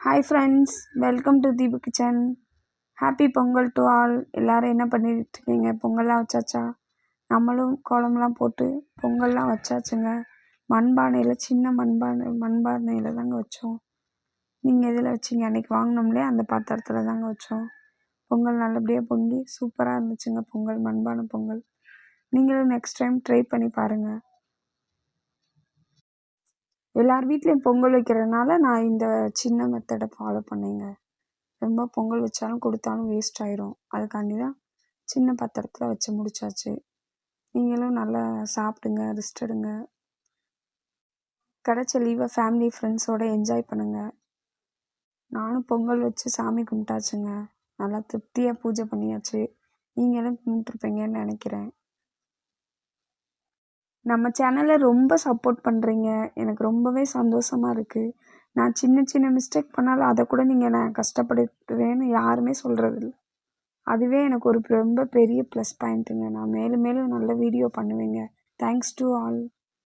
Hi friends welcome to Deepu kitchen happy Pongal to all எல்லோரும் என்ன பண்ணிகிட்ருக்கீங்க இருக்கீங்க பொங்கல்லாம் வச்சாச்சா? நம்மளும் கோலம்லாம் போட்டு பொங்கல்லாம் வச்சாச்சுங்க. மண்பானையில் சின்ன மண்பானை மண்பானையில் தாங்க வச்சோம். நீங்கள் எதில் வச்சிங்க? அன்றைக்கி வாங்கினோம்லே அந்த பாத்திரத்தில் தாங்க வச்சோம். பொங்கல் நல்லபடியாக பொங்கி சூப்பராக இருந்துச்சுங்க. பொங்கல் மண்பானை பொங்கல். நீங்களும் நெக்ஸ்ட் டைம் ட்ரை பண்ணி பாருங்கள் எல்லார் வீட்லேயும் பொங்கல் வைக்கிறதுனால நான் இந்த சின்ன மெத்தடை ஃபாலோ பண்ணேங்க. ரொம்ப பொங்கல் வச்சாலும் கொடுத்தாலும் வேஸ்ட் ஆயிரும். அதுக்காண்டி தான் சின்ன பாத்திரத்தில் வச்சு முடிச்சாச்சு. நீங்களும் நல்லா சாப்பிடுங்க ரெஸ்ட் எடுங்க. கிடச்ச லீவை ஃபேமிலி ஃப்ரெண்ட்ஸோடு என்ஜாய் பண்ணுங்கள் நானும் பொங்கல் வச்சு சாமி கும்பிட்டாச்சுங்க. நல்லா திருப்தியாக பூஜை பண்ணியாச்சு. நீங்களும் கும்பிட்ருப்பீங்கன்னு நினைக்கிறேன். நம்ம சேனலை ரொம்ப சப்போர்ட் பண்ணுறீங்க எனக்கு ரொம்பவே சந்தோஷமாக இருக்குது நான் சின்ன சின்ன மிஸ்டேக் பண்ணாலும் அதை கூட நீங்கள் நான் கஷ்டப்படுத்துவேன்னு யாருமே சொல்கிறதில்ல அதுவே எனக்கு ஒரு ரொம்ப பெரிய ப்ளஸ் பாயிண்ட்டுங்க நான் மேலும் மேலும் நல்ல வீடியோ பண்ணுவேங்க. Thanks to all